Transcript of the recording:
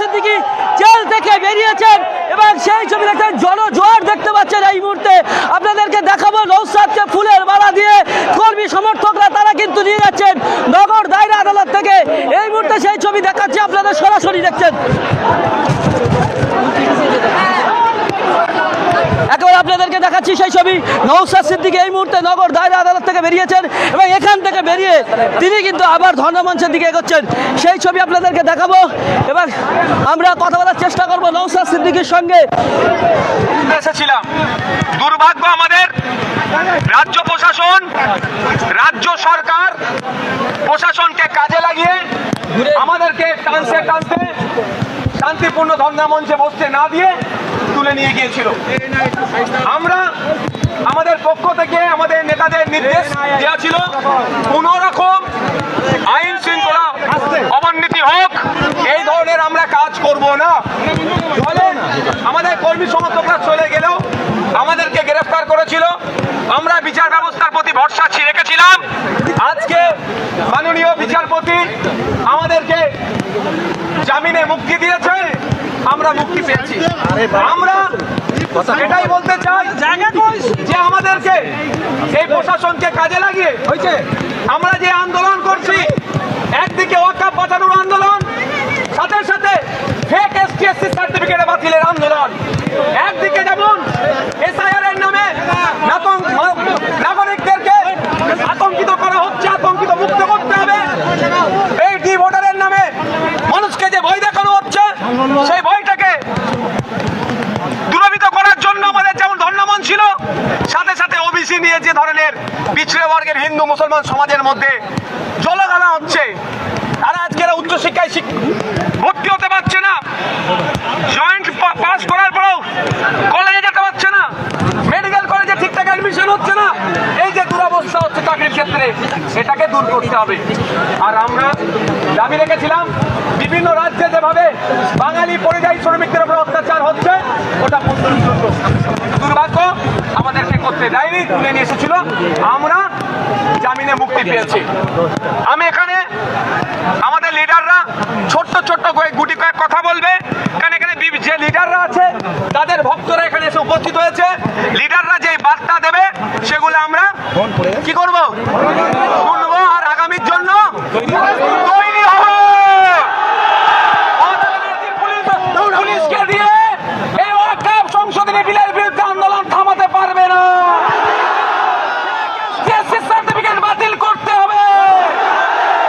Siddiqui jail থেকে বেরিয়েছেন এবং সেই ছবি একটা জনজোয়ার দেখতে পাচ্ছেন এই মুহূর্তে। আপনাদেরকে দেখাবো নৌসাদকে ফুলের মালা দিয়ে কর্মী সমর্থকরা তারা কিন্তু নিয়ে যাচ্ছেন নগর দায়রা আদালত থেকে। এই মুহূর্তে সেই ছবি দেখাচ্ছি, আপনাদের সরাসরি দেখছেন একেবারে আপনাদেরকে দেখাচ্ছি সেই ছবি। নৌসাদ সিদ্দিকি এই মুহূর্তে নগর দায়রা আদালত থেকে বেরিয়েছেন এবং এখান থেকে বেরিয়ে তিনি কিন্তু আবার ধর্ণমঞ্চের দিকে এগোচ্ছেন। সেই ছবি আপনাদেরকে দেখাবো। এবং আমরা কথা বলার চেষ্টা করব নৌসাদ সিদ্দিকির সঙ্গে। এসেছিলাম। দুর্ভাগ্য আমাদের। রাজ্য প্রশাসন রাজ্য সরকার প্রশাসনকে কাজে লাগিয়ে আমাদেরকে টানতে টানতে শান্তিপূর্ণ ধর্ণা মঞ্চে বসতে না দিয়ে তুলে নিয়ে গিয়েছিল। আমরা আমাদের পক্ষ থেকে আমাদের নেতাদের নির্দেশ দেওয়া ছিল কোন রকম আইন শৃঙ্খলা অবনতি হোক, এই ধরনের আমরা কাজ করব না। আমাদের কর্মী সমর্থকরা চলে গেলেও আমাদেরকে গ্রেফতার করেছিল। আমরা বিচার ব্যবস্থার প্রতি ভরসা রেখেছিলাম। আজকে মাননীয় বিচারপতি আমাদেরকে জামিনে মুক্তি দিয়েছে আমরা মুক্তি পেয়েছি। আমরা এটাই বলতে চাই যে আমাদেরকে এই প্রশাসনকে কাজে লাগিয়ে হয়েছে। আমরা যে আন্দোলন করছি পিছড়ে বর্গের হিন্দু মুসলমান সমাজের মধ্যে জলগালা হচ্ছে। তারা আজকের উচ্চশিক্ষায় শিক- ভর্তি হতে পারছে না। জয়েন্ট পাস করার পরেও কলেজে যেতে পারছে না। মেডিকেল কলেজে ঠিকঠাক অ্যাডমিশন হচ্ছে না। এই যে দুরবস্থা হচ্ছে চাকরির ক্ষেত্রে, সেটাকে দূর করতে হবে। আর আমরা দাবি রেখেছিলাম, বিভিন্ন রাজ্যে যেভাবে বাঙালি পরিযায়ী শ্রমিকদের উপর অত্যাচার হচ্ছে, ওটা দুর্ভাগ্য, আমাদেরকে করতে দেয়নি, তুলে নিয়ে এসেছিল। আমরা জামিনে মুক্তি পেয়েছি। আমি এখানে আমাদের লিডাররা ছোট্ট ছোট্ট করে গুটি কয়েক কথা বলবে। কারণ এখানে যে লিডাররা আছে তাদের ভক্তরা এখানে এসে উপস্থিত হয়েছে। লিডাররা যে বার্তা দেবে সেগুলো আমরা কি করব?